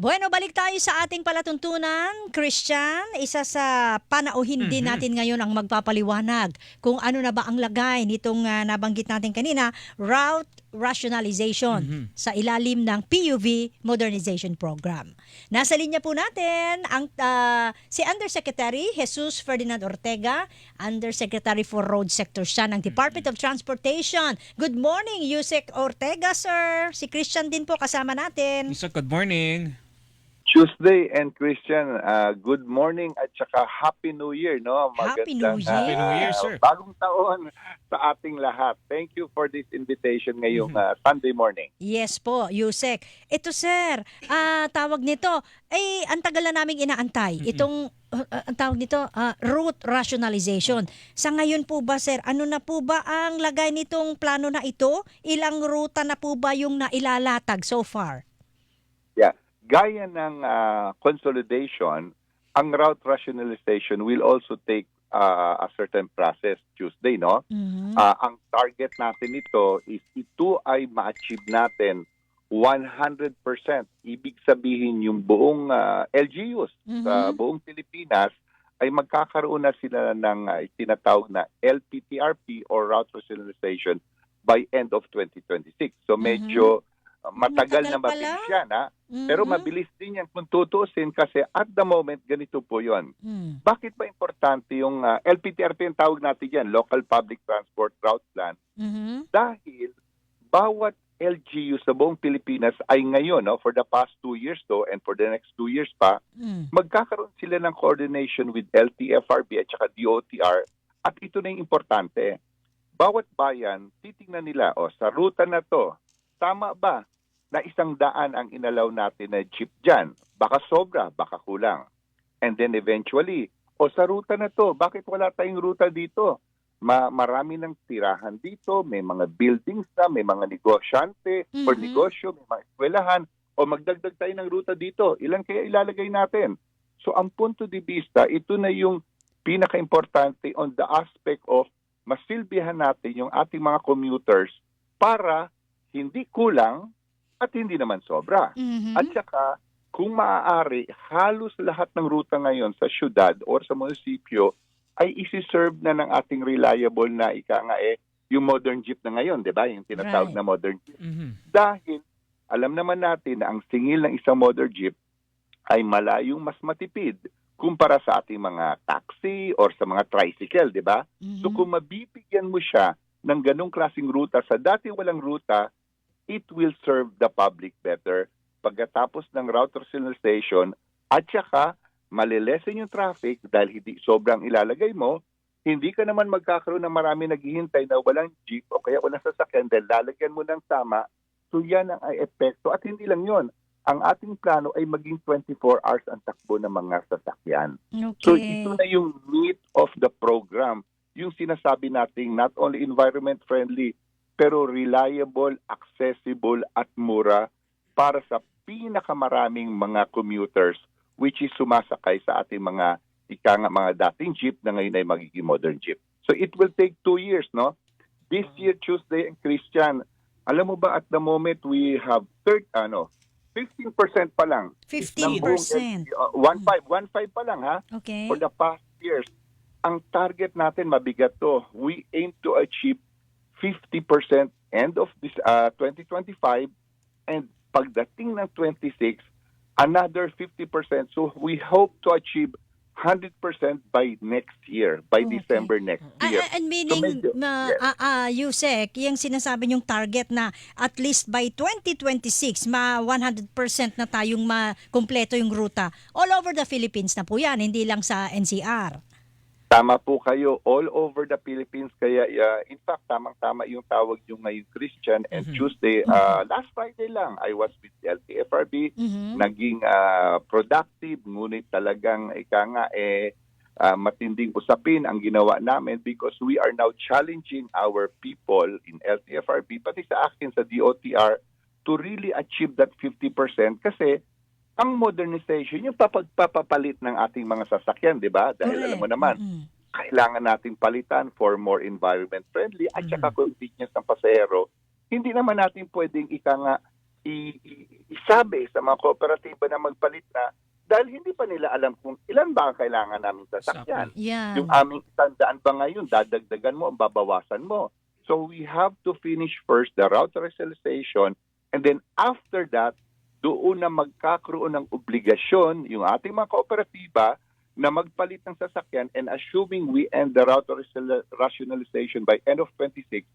Bueno, balik tayo sa ating palatuntunan, Christian. Isa sa panauhin din Mhm. natin ngayon ang magpapaliwanag kung ano na ba ang lagay nitong ah, nabanggit natin kanina, route rationalization Mhm. sa ilalim ng PUV Modernization Program. Nasa linya po natin ang ah, si Undersecretary Jesus Ferdinand Ortega, Undersecretary for Road Sector siya ng Department of Transportation. Good morning, Yusek Ortega, sir. Si Christian din po kasama natin. Isa, good morning. Tuesday and Christian, uh, good morning at saka Happy New Year, no? Happy Magandang, New Year. Happy New Year, uh, sir. Bagong taon sa ating lahat. Thank you for this invitation ngayong Mhm. uh, Sunday morning. Yes po, Yusek. Ito sir, ah tawag nito, eh ang tagal na naming inaantay. Itong uh, uh, ang tawag nito, ah, route rationalization. Sa ngayon po ba sir, ano na po ba ang lagay nitong plano na ito? Ilang ruta na po ba yung nailalatag so far? Gaya ng uh, consolidation, ang route rationalization will also take uh, a certain process Tuesday, no? Mhm. Ah, ang target natin ito is ito ay ma-achieve natin 100%. Ibig sabihin yung buong ah, LGUs sa Mhm. buong Pilipinas ay magkakaroon na sila ng ah, tinatawag na LPTRP or Route Rationalization by end of 2026. So medyo ah, matagal, Matagal na mabilis pala. yan. Ha? Pero Mhm. mabilis din yan kung tutusin kasi at the moment ganito po yon. Mm. Bakit ba importante yung ah, LPTRP ang tawag natin yan, Local Public Transport Route Plan? Mhm. dahil bawat LGU sa buong Pilipinas ay ngayon, no, for the past two years to and for the next two years pa, Mm. magkakaroon sila ng coordination with LTFRB at saka DOTR at ito na yung importante. Bawat bayan, titingnan nila, o sa ruta na to, tama ba na isang daan ang inalaw natin na jeep dyan? Baka sobra, baka kulang. And then eventually, o sa ruta na to, bakit wala tayong ruta dito? Ma marami ng tirahan dito, may mga buildings na, may mga negosyante or Mhm. negosyo, may mga eskwelahan, o magdagdag tayo ng ruta dito. Ilan kaya ilalagay natin? So ang punto de vista, ito na yung pinaka-importante on the aspect of masilbihan natin yung ating mga commuters para hindi kulang at hindi naman sobra. Mhm. At saka, kung maaari, halos lahat ng ruta ngayon sa syudad or sa munisipyo ay isi-serve na ng ating reliable na ika nga eh, yung modern jeep na ngayon, di ba? Yung tinatawag Right. na modern jeep. Mhm. Dahil alam naman natin na ang singil ng isang motor jeep ay malayong mas matipid kumpara sa ating mga taxi or sa mga tricycle, di ba? Mhm. So kung mabibigyan mo siya ng ganong klaseng ruta sa dati walang ruta, it will serve the public better pagkatapos ng route rationalization at saka malilesen yung traffic dahil hindi sobrang ilalagay mo, hindi ka naman magkakaroon ng marami naghihintay na walang jeep o kaya walang sasakyan dahil lalagyan mo ng tama. So yan ang epekto at hindi lang yon. Ang ating plano ay maging 24 hours ang takbo ng mga sasakyan. Okay. So ito na yung meat of the program. Yung sinasabi nating not only environment friendly, pero reliable, accessible at mura para sa pinakamaraming mga commuters which is sumasakay sa ating mga ika nga mga dating jeep na ngayon ay magiging modern jeep. So it will take two years, no? This year, Tuesday and Christian, alam mo ba at the moment we have third, ano, 15% pa lang. ng buong 15%. LTO. Uh, 1.5, 1.5 pa lang ha Okay. for the past years. Ang target natin mabigat to. We aim to achieve 50% end of this uh, 2025 and pagdating ng 26 another 50%. So we hope to achieve 100% by next year, by Okay. December next Ah, year. ah, and meaning, medyo- na, yes. ah, ah, Yusek, yung sinasabi yung target na at least by 2026, ma 100% na tayong makumpleto yung ruta. All over the Philippines na po yan, hindi lang sa NCR. Tama po kayo. All over the Philippines kaya uh, in fact tamang-tama yung tawag yung ngayong Christian and Mhm. Tuesday. Uh, last Friday lang I was with LTFRB Mhm. naging ah, productive ngunit talagang ika nga eh ah, matinding usapin ang ginawa namin because we are now challenging our people in LTFRB pati sa akin sa DOTR to really achieve that 50% kasi ang modernization yung papagpapapalit ng ating mga sasakyan, di ba? Dahil alam mo Correct. naman, Mhm. kailangan nating palitan for more environment friendly at Mhm. saka convenience ng pasahero. Hindi naman natin pwedeng ika nga i- i- isabi sa mga kooperatiba na magpalit na dahil hindi pa nila alam kung ilan ba ang kailangan namin sasakyan. Yan. Yung aming tandaan ba ngayon, dadagdagan mo, babawasan mo. So we have to finish first the route rationalization and then after that, doon na magkakaroon ng obligasyon yung ating mga kooperatiba na magpalit ng sasakyan and assuming we end the route rational- rationalization by end of 26,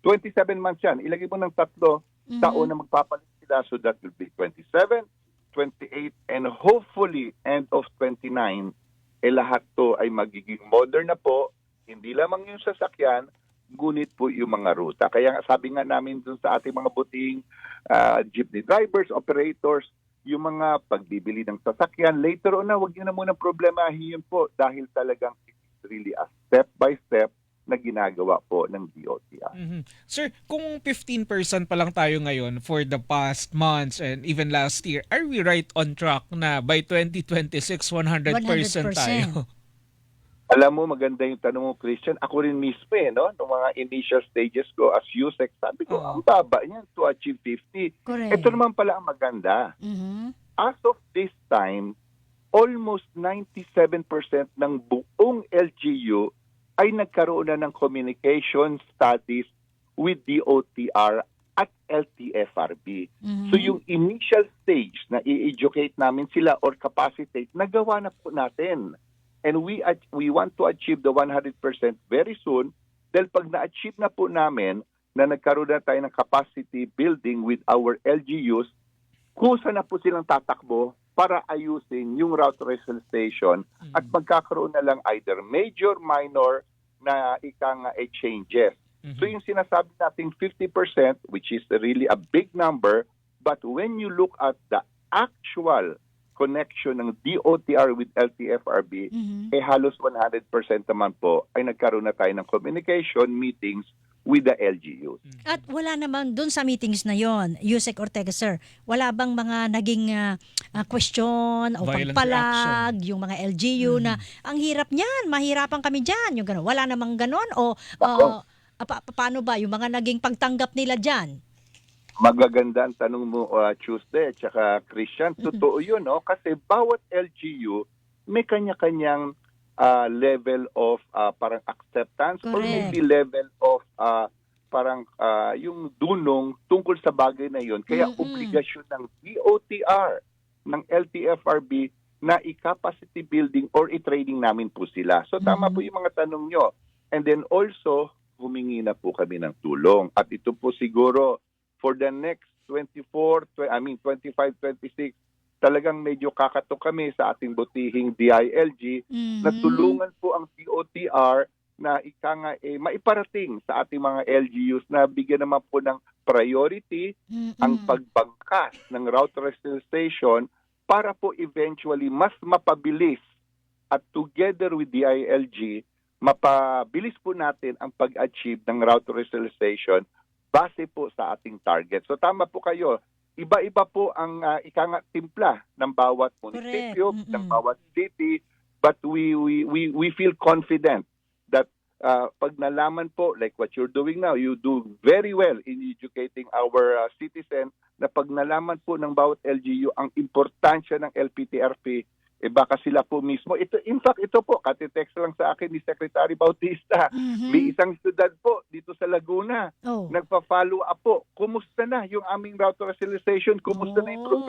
27 months yan. Ilagay mo ng tatlo Mhm. taon na magpapalit sila. So that will be 27, 28, and hopefully end of 29, eh lahat to ay magiging modern na po. Hindi lamang yung sasakyan, ngunit po yung mga ruta. Kaya sabi nga namin dun sa ating mga buting ah, jeepney drivers, operators, yung mga pagbibili ng sasakyan, later on na, wag nyo na muna problemahin yun po dahil talagang it's really a step by step na ginagawa po ng DOTR. Mhm. Sir, kung 15% pa lang tayo ngayon for the past months and even last year, are we right on track na by 2026 100%, 100%. tayo? Alam mo, maganda yung tanong mo, Christian. Ako rin mismo eh, no? Nung mga initial stages ko as USEC, sabi ko, ang baba niyan to achieve 50. Correct. Ito naman pala ang maganda. Mhm. As of this time, almost 97% ng buong LGU ay nagkaroon na ng communication studies with DOTR at LTFRB. Mhm. So yung initial stage na i-educate namin sila or capacitate, nagawa na po natin. And we we want to achieve the 100% very soon dahil pag na-achieve na po namin na nagkaroon na tayo ng capacity building with our LGUs, kusa na po silang tatakbo para ayusin yung route rationalization at magkakaroon na lang either major, minor na ika nga eh, changes. Mhm. So yung sinasabi nating 50%, which is really a big number, but when you look at the actual connection ng DOTR with LTFRB, Mhm. eh halos 100% naman po ay nagkaroon na tayo ng communication meetings with the LGUs. At wala naman dun sa meetings na yon, Yusek Ortega sir, wala bang mga naging ah, question o Violent pagpalag, yung mga LGU na ang hirap niyan, mahirapan kami diyan, yung gano'n. Wala namang gano'n o pa- pa- paano ba yung mga naging pagtanggap nila diyan? Magaganda ang tanong mo uh, Tuesday at saka Christian. Totoo yun, no? Kasi bawat LGU may kanya-kanyang uh, level of uh, parang acceptance or Correct. maybe level of uh, parang uh, yung dunong tungkol sa bagay na yun. Kaya Mm-mm. obligasyon ng DOTR, ng LTFRB na i-capacity building or i-training namin po sila. So tama Mhm. po yung mga tanong nyo. And then also, humingi na po kami ng tulong. At ito po siguro for the next 24, tw- I mean 25, 26, talagang medyo kakato kami sa ating butihing DILG Mhm. na tulungan po ang DOTR na ika nga eh, maiparating sa ating mga LGUs na bigyan naman po ng priority Mm-mm. ang pagbangkas ng route rationalization para po eventually mas mapabilis at together with DILG, mapabilis po natin ang pag-achieve ng route rationalization base po sa ating target. So tama po kayo, iba-iba po ang uh, ika nga timpla ng bawat munisipyo, ng bawat city, but we we we we feel confident that uh, pag nalaman po like what you're doing now, you do very well in educating our uh, citizen na pag nalaman po ng bawat LGU ang importansya ng LPTRP, eh baka sila po mismo. Ito, in fact, ito po, katitext lang sa akin ni Secretary Bautista. Mhm. May isang syudad po dito sa Laguna, Oh. nagpa-follow up po. Kumusta na yung aming route rationalization? Kumusta na yung Oh.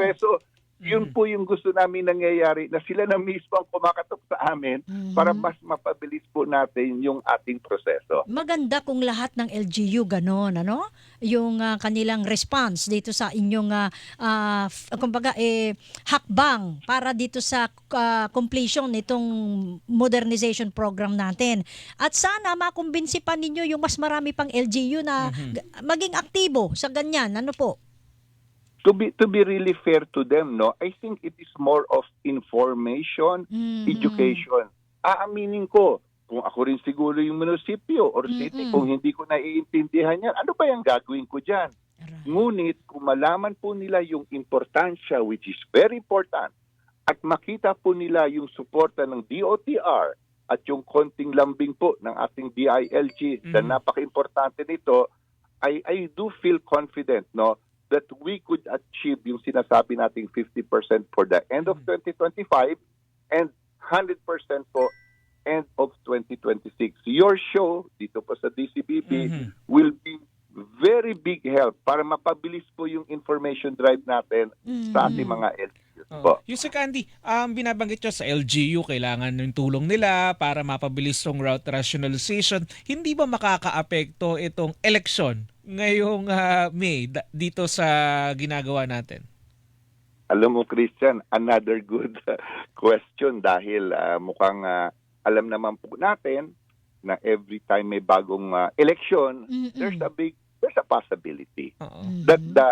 Yun Mhm. po yung gusto namin nangyayari na sila na mismo ang kumakatok sa amin Mhm. para mas mapabilis po natin yung ating proseso. Maganda kung lahat ng LGU ganon, ano? Yung ah, kanilang response dito sa inyong ah, ah, f- kumbaga eh hakbang para dito sa ah, completion nitong modernization program natin. At sana makumbinsi pa ninyo yung mas marami pang LGU na Mhm. g- maging aktibo sa ganyan. Ano po? To be to be really fair to them, no, I think it is more of information, Mhm. education. Aaminin ko, kung ako rin siguro yung munisipyo or city, Mm-mm. kung hindi ko naiintindihan yan, ano ba yung gagawin ko? Aray. Ngunit kung malaman po nila yung importansya, which is very important, at makita po nila yung suporta ng DOTR at yung konting lambing po ng ating DILG na Mhm. napaka-importante nito, I, I do feel confident no that we could achieve yung sinasabi nating 50% for the end of 2025 and 100% po end of 2026. Your show dito po sa DCBB Mhm. will be very big help para mapabilis po yung information drive natin sa ating mga LGUs po. Oh. Yung sa Candy, um, binabanggit nyo sa LGU, kailangan yung tulong nila para mapabilis tong route rationalization. Hindi ba makakaapekto itong eleksyon ngayong ah, May dito sa ginagawa natin? Alam mo, Christian, another good question dahil ah, mukhang ah, alam naman po natin na every time may bagong ah, election, Mm-mm. there's a big, there's a possibility Oo. Mhm. that the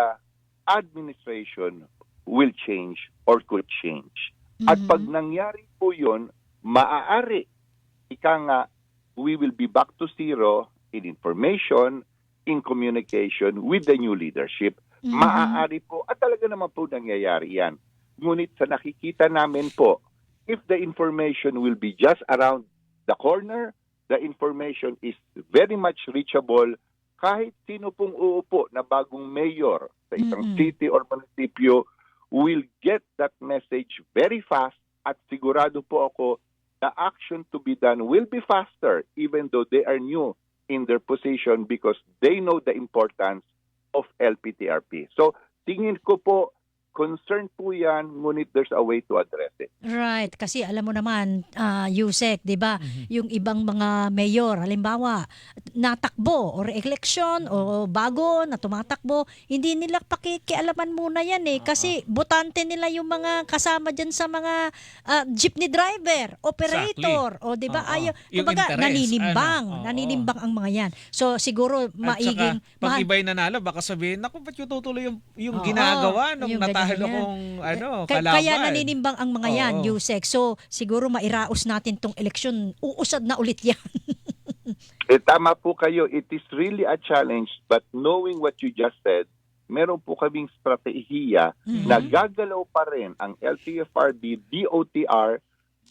administration will change or could change. At Mhm. pag nangyari po yun, maaari, ika nga, we will be back to zero in information, in communication with the new leadership. Mhm. Maaari po, at talaga naman po nangyayari yan. Ngunit sa nakikita namin po, if the information will be just around the corner, the information is very much reachable, kahit sino pong uupo na bagong mayor sa isang Mm-mm. city or munisipyo will get that message very fast at sigurado po ako the action to be done will be faster even though they are new in their position because they know the importance of LPTRP. So, tingin ko po, concern po yan, ngunit there's a way to address it. Right, kasi alam mo naman, uh, Yusek, 'di ba? Mhm. Yung ibang mga mayor, halimbawa, natakbo or election o bago na tumatakbo, hindi nila pakikialaman muna 'yan eh kasi botante nila yung mga kasama diyan sa mga ah, jeepney driver, operator, o 'di ba? Ayaw, kumbaga naninimbang, ano, oo. naninimbang ang mga 'yan. So siguro At maiging saka, pag iba'y nanalo, baka sabihin, naku, ba't yung tutuloy yung, yung Oo, ginagawa nung yung ganyan. kong ano, Kaya, kalaban? kaya naninimbang ang mga yan, Oo. Yusek. So, siguro mairaos natin tong eleksyon. Uusad na ulit yan. Eh, tama po kayo, it is really a challenge but knowing what you just said, meron po kaming strategiya Mhm. na gagalaw pa rin ang LTFRB, DOTR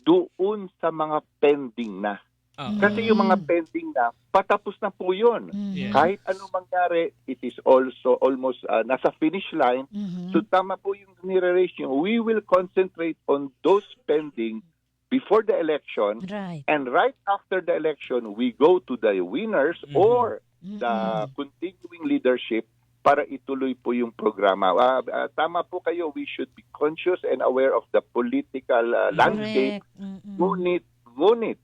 doon sa mga pending na. Kasi yung mga pending na, patapos na po yun. Mhm. Yeah. Kahit anong mangyari, it is also almost uh, nasa finish line. Mhm. So tama po yung nire-raise nyo. We will concentrate on those pending before the election Right. and right after the election, we go to the winners Mhm. or the continuing leadership para ituloy po yung programa. Ah, ah, tama po kayo, we should be conscious and aware of the political ah, landscape. Mhm. Ngunit, ngunit,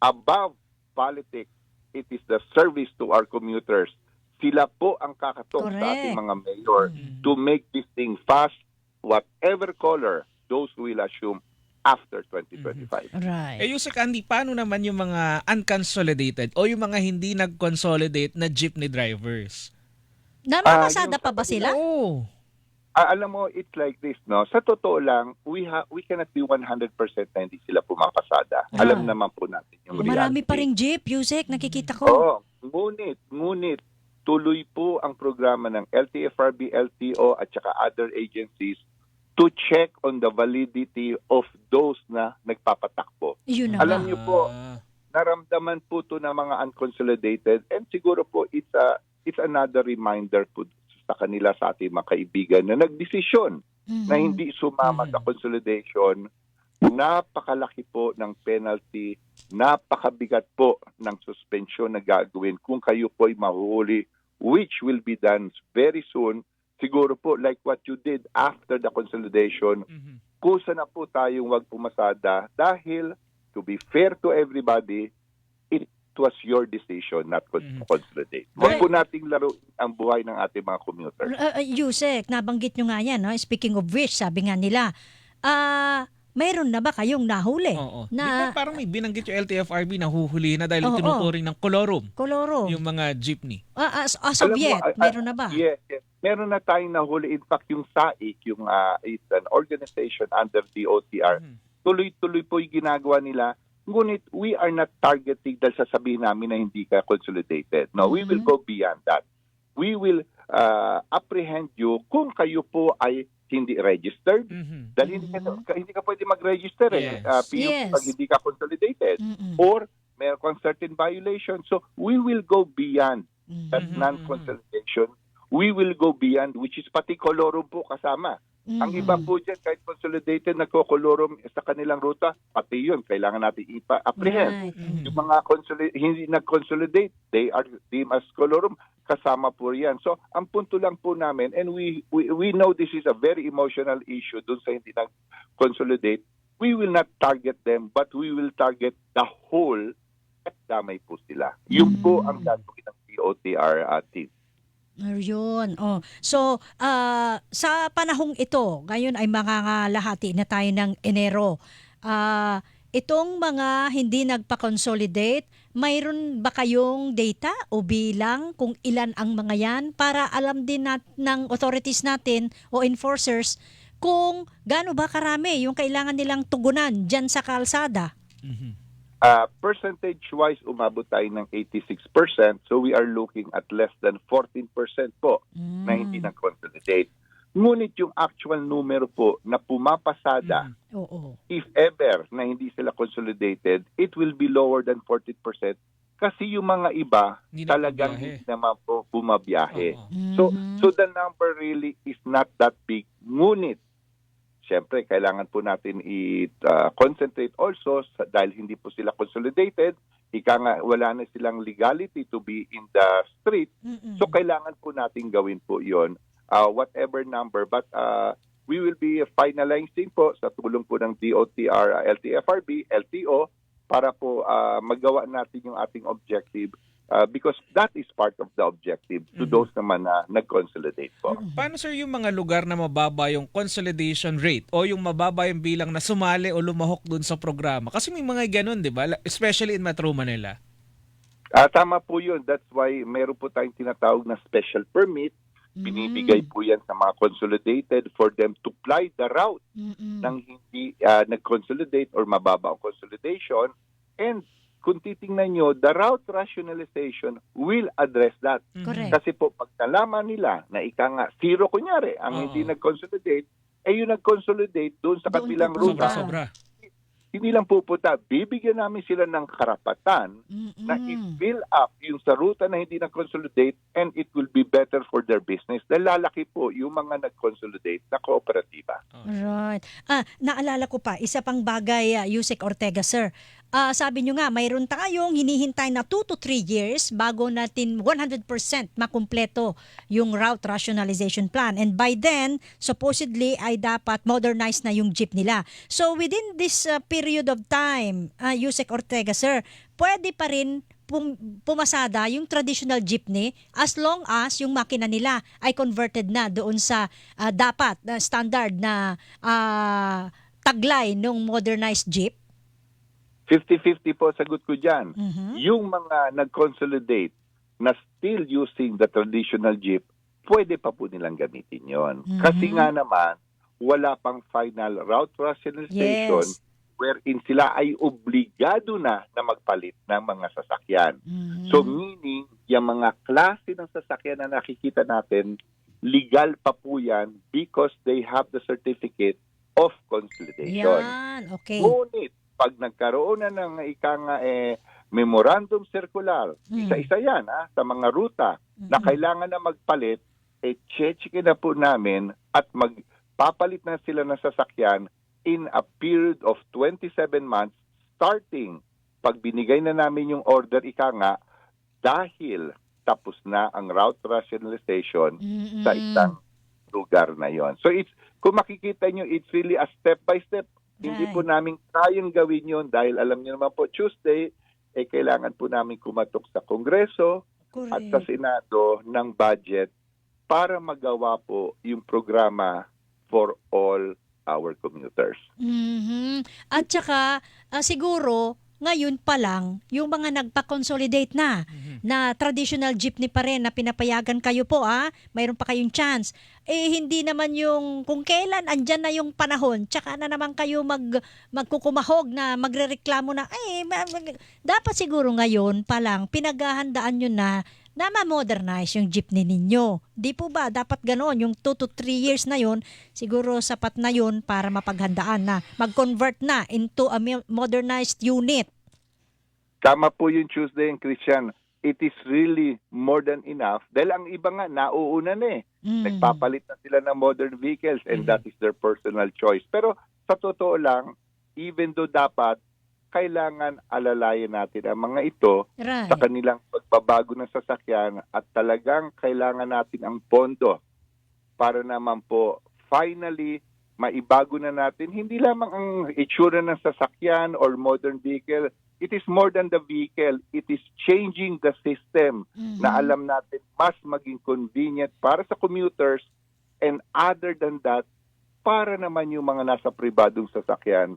above politics, it is the service to our commuters. Sila po ang kakatok sa ating mga mayor Mhm. to make this thing fast, whatever color those will assume after 2025. Right. Eh yung sa Candy, paano naman yung mga unconsolidated o yung mga hindi nag-consolidate na jeepney drivers? Namamasada yung pa ba sila? Oo. Ah, alam mo, it's like this, no? Sa totoo lang, we ha we cannot be 100% na hindi sila pumapasada. Ah. Alam naman po natin yung Marami reality. pa ring jeep, Yusek. Nakikita ko. Oo. Ngunit, ngunit, tuloy po ang programa ng LTFRB, LTO at saka other agencies to check on the validity of those na nagpapatakbo. Yun na Alam niyo po, naramdaman po to ng mga unconsolidated and siguro po it's a it's another reminder po sa kanila sa ating mga kaibigan na nagdesisyon Mhm. na hindi sumama Mhm. sa consolidation, napakalaki po ng penalty, napakabigat po ng suspension na gagawin kung kayo po ay mahuhuli, which will be done very soon. Siguro po like what you did after the consolidation, Mhm. kusa na po tayong wag pumasada dahil to be fair to everybody, it was your decision not to Mhm. consolidate. Right. Huwag po nating laro ang buhay ng ating mga commuters. Uh, uh, Yusek, nabanggit nyo nga yan. No? Speaking of which, sabi nga nila, ah, mayroon na ba kayong nahuli? Oo. Na- Di ba parang may binanggit yung LTFRB na huhuli na dahil Oo. tinuturing ng colorum Koloro. yung mga jeepney. Ah, as, as of Alam mo, yet, ah, ah, mayroon na ba? Yes, yes. Meron na tayong nahuli. In fact, yung SAIC, yung uh, it's an organization under the OTR, Mhm. tuloy-tuloy po yung ginagawa nila. Ngunit we are not targeting dahil sasabihin namin na hindi ka consolidated. No, we will Mhm. go beyond that. We will uh, apprehend you kung kayo po ay hindi registered. Mhm. Dahil hindi, ka, ka- hindi ka pwede mag-register Yes. eh. Uh, PUP Yes. pag hindi ka consolidated. Mm-mm. Or meron kang certain violation. So we will go beyond that Mhm. non-consolidation. we will go beyond, which is pati kolorum po kasama. Ang Mhm. iba po dyan, kahit consolidated, nagko-kolorum sa kanilang ruta, pati yun, kailangan natin ipa-apprehend. Right. Mhm. Yung mga consoli- hindi nag-consolidate, they are deemed as colorum, kasama po yan. So, ang punto lang po namin, and we, we, we know this is a very emotional issue dun sa hindi nag-consolidate, we will not target them, but we will target the whole at damay po sila. Yun po Mm. ang gagawin ng DOTR uh, team. Ayun. Oh. So, ah, sa panahong ito, ngayon ay mangangalahati na tayo ng Enero. Ah, itong mga hindi nagpa-consolidate, mayroon ba kayong data o bilang kung ilan ang mga yan para alam din nat ng authorities natin o enforcers kung gaano ba karami yung kailangan nilang tugunan dyan sa kalsada? Mhm. Uh, percentage-wise, umabot tayo ng 86%. So we are looking at less than 14% po Mm. na hindi nag-consolidate. Ngunit yung actual numero po na pumapasada, Mhm. Oo. if ever na hindi sila consolidated, it will be lower than 14% kasi yung mga iba Hindi na talagang bumiyahe. hindi naman po bumabiyahe. Oo. So, Mhm. so the number really is not that big. Ngunit, syempre, kailangan po natin i-concentrate also sa, dahil hindi po sila consolidated. Ika nga, wala na silang legality to be in the street. Mm-mm. So, kailangan po natin gawin po yon uh, whatever number. But uh, we will be finalizing po sa tulong po ng DOTR, uh, LTFRB, LTO, para po uh, magawa natin yung ating objective uh, because that is part of the objective to Mhm. those naman na nag-consolidate po. Paano sir yung mga lugar na mababa yung consolidation rate o yung mababa yung bilang na sumali o lumahok dun sa programa? Kasi may mga ganun, di ba? Especially in Metro Manila. Ah, tama po yun. That's why meron po tayong tinatawag na special permit. Binibigay Mm. po yan sa mga consolidated for them to ply the route Mm-mm. ng hindi ah, nag-consolidate or mababa ang consolidation. And kung titingnan nyo, the route rationalization will address that. Mhm. Correct. Kasi po, pag nalaman nila na ika nga, zero kunyari, ang Oo. hindi nag-consolidate, eh yung nag-consolidate doon sa Doon kabilang pupunta. ruta, Sobra-sobra. hindi lang pupunta, bibigyan namin sila ng karapatan Mm-mm. na i-fill up yung sa ruta na hindi na-consolidate and it will be better for their business. Dahil lalaki po yung mga nag-consolidate na kooperatiba. Right. Ah, naalala ko pa, isa pang bagay, uh, Yusek Ortega, sir. Ah, sabi nyo nga, mayroon tayong hinihintay na 2 to 3 years bago natin 100% makumpleto yung route rationalization plan. And by then, supposedly ay dapat modernize na yung jeep nila. So within this uh, period of time, uh, Yusek Ortega, sir, pwede pa rin pum- pumasada yung traditional jeepney as long as yung makina nila ay converted na doon sa ah, dapat na standard na ah, taglay ng modernized jeep. 50-50 po sagot ko dyan. Mhm. Yung mga nag-consolidate na still using the traditional jeep, pwede pa po nilang gamitin yon. Mhm. Kasi nga naman, wala pang final route rationalization Yes. wherein sila ay obligado na na magpalit ng mga sasakyan. Mhm. So meaning, yung mga klase ng sasakyan na nakikita natin, legal pa po yan because they have the certificate of consolidation. Yan, okay. Ngunit, pag nagkaroon na ng ika nga eh, memorandum circular, Mm. isa-isa yan ha, sa mga ruta na Mhm. kailangan na magpalit, eh check na po namin at magpapalit na sila ng sasakyan in a period of 27 months starting pag binigay na namin yung order ika nga dahil tapos na ang route rationalization Mhm. sa isang lugar na yon. So it's kung makikita nyo, it's really a step by step. Hindi po Right. namin kayang gawin yon dahil alam niyo naman po Tuesday eh kailangan po namin kumatok sa Kongreso at sa Correct. Senado ng budget para magawa po yung programa for all our commuters. Mhm. At saka, ah, siguro, ngayon pa lang, yung mga nagpa-consolidate na, Mhm. na traditional jeepney pa rin na pinapayagan kayo po ah, mayroon pa kayong chance. Eh hindi naman yung kung kailan andyan na yung panahon, tsaka na naman kayo mag magkukumahog na magrereklamo na ay dapat siguro ngayon pa lang pinaghahandaan nyo na na ma-modernize yung jeepney ninyo. Di po ba dapat ganoon yung 2 to 3 years na yon siguro sapat na yon para mapaghandaan na mag-convert na into a mo- modernized unit. Tama po yung Tuesday and Christian. it is really more than enough. Dahil ang iba nga, nauuna na eh. Mm. Nagpapalit na sila ng modern vehicles and Mhm. that is their personal choice. Pero sa totoo lang, even though dapat, kailangan alalayan natin ang mga ito Right. sa kanilang pagbabago ng sasakyan at talagang kailangan natin ang pondo para naman po finally maibago na natin hindi lamang ang itsura ng sasakyan or modern vehicle it is more than the vehicle it is changing the system Mhm. na alam natin mas maging convenient para sa commuters and other than that para naman yung mga nasa pribadong sasakyan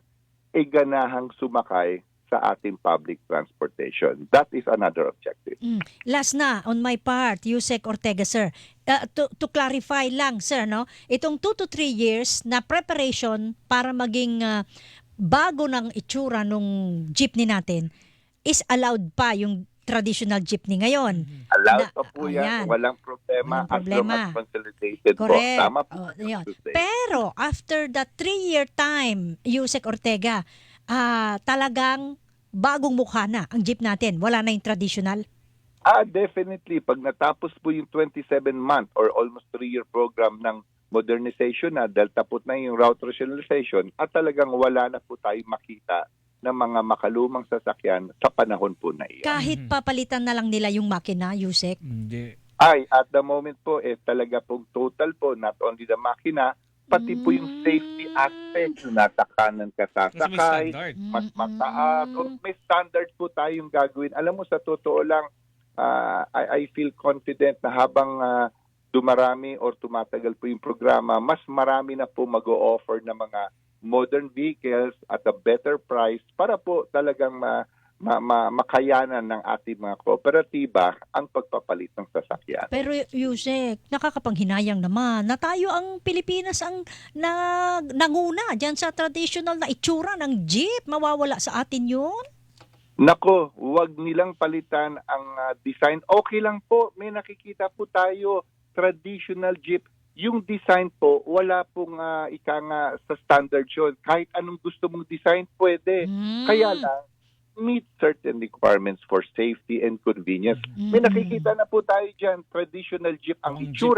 ay ganahang sumakay sa ating public transportation. That is another objective. Mm. Last na, on my part, Yusek Ortega, sir. Uh, to, to clarify lang, sir, no? Itong 2 to 3 years na preparation para maging uh, bago ng itsura nung jeepney natin is allowed pa yung traditional jeepney ngayon. Allowed Na- po oh, yan. yan. Walang problema, Walang as long problema. as consolidated po. Correct. Tama po. Oh, yun. Pero after the three-year time, Yusek Ortega, ah talagang bagong mukha na ang jeep natin. Wala na yung traditional. Ah, definitely. Pag natapos po yung 27-month or almost 3-year program ng modernization na dahil tapos na yung route rationalization at talagang wala na po tayo makita ng mga makalumang sasakyan sa panahon po na iyan. Kahit Mhm. papalitan na lang nila yung makina, Yusek. Hindi. Ay, at the moment po, eh, talaga pong total po, not only the makina, pati po yung safety Mm. aspect, yung nasa kanan ka may sasakay, standard. mas Mm-mm. mataas, o may standard po tayong gagawin. Alam mo, sa totoo lang, ah, I, I feel confident na habang ah, dumarami or tumatagal po yung programa, mas marami na po mag-o-offer ng mga modern vehicles at a better price para po talagang ma, ma, ma- makayanan ng ating mga kooperatiba ang pagpapalit ng sasakyan. Pero Yusek, nakakapanghinayang naman na tayo ang Pilipinas ang na, nanguna dyan sa traditional na itsura ng jeep. Mawawala sa atin yun? Nako, huwag nilang palitan ang ah, design. Okay lang po, may nakikita po tayo traditional jeep. Yung design po, wala pong uh, ika nga sa standard yun. Kahit anong gusto mong design, pwede. Mm. Kaya lang, meet certain requirements for safety and convenience. Mm. May nakikita na po tayo dyan, traditional jeep ang Ang jeep.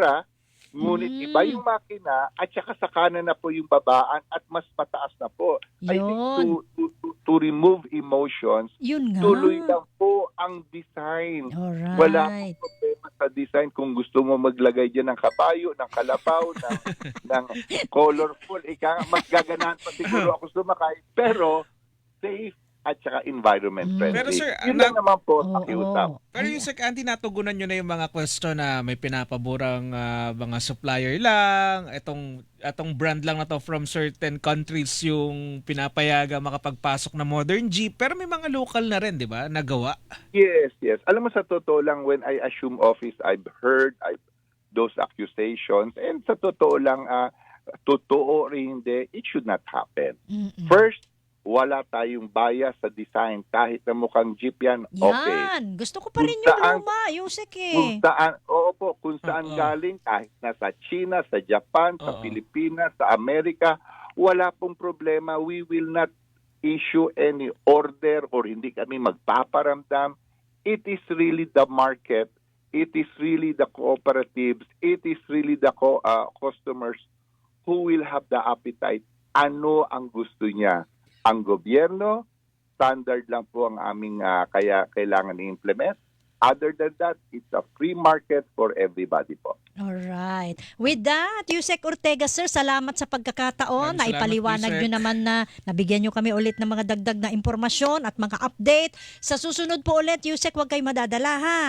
Ngunit Mm. iba yung makina at saka sa kanan na po yung babaan at mas mataas na po. I think to, Yun. to, to, to remove emotions, Yun nga. tuloy lang po ang design. Alright. Wala pong problema sa design kung gusto mo maglagay dyan ng kabayo, ng kalabaw, ng, ng colorful. Ika, mas gaganahan pa siguro ako sumakay. Pero safe at saka environment Mm. friendly. Pero sir, Yun na- lang naman po Oo, pakiusap. Pero yung sa Andy, natugunan nyo na yung mga question na may pinapaborang ah, mga supplier lang, itong, itong brand lang na to from certain countries yung pinapayaga makapagpasok na modern jeep. Pero may mga local na rin, di ba? Nagawa. Yes, yes. Alam mo sa totoo lang, when I assume office, I've heard I've, those accusations. And sa totoo lang, ah, totoo rin hindi, it should not happen. Mm-mm. First, wala tayong bias sa design. Kahit na mukhang jeep yan, okay. Yan. Gusto ko pa rin Kung yung luma, Yusek Kung eh. saan, oo po, kung saan Oo. galing, kahit na sa China, sa Japan, sa Oo. Pilipinas, sa Amerika, wala pong problema. We will not issue any order or hindi kami magpaparamdam. It is really the market. It is really the cooperatives. It is really the co- uh, customers who will have the appetite. Ano ang gusto niya? Ang gobyerno, standard lang po ang aming ah, kaya kailangan i-implement. Other than that, it's a free market for everybody po. Alright. With that, Yusek Ortega, sir, salamat sa pagkakataon na Maraming salamat, ipaliwanag Yusek. nyo naman na nabigyan nyo kami ulit ng mga dagdag na impormasyon at mga update. Sa susunod po ulit, Yusek, huwag kayo madadala ha.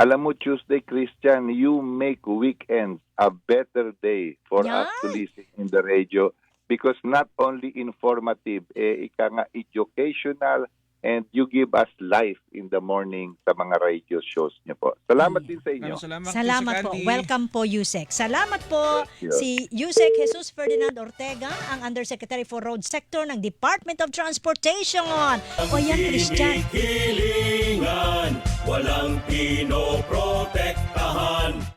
Alam mo, Tuesday, Christian, you make weekends a better day for us to Yan. listen in the radio because not only informative, eh, ika nga educational, and you give us life in the morning sa mga radio shows niyo po. Salamat din sa inyo. Salamat, Salamat po. Andy. Welcome po, Yusek. Salamat po si Yusek Jesus Ferdinand Ortega, ang Undersecretary for Road Sector ng Department of Transportation. O yan, Christian. Hilingan, walang pinoprotektahan.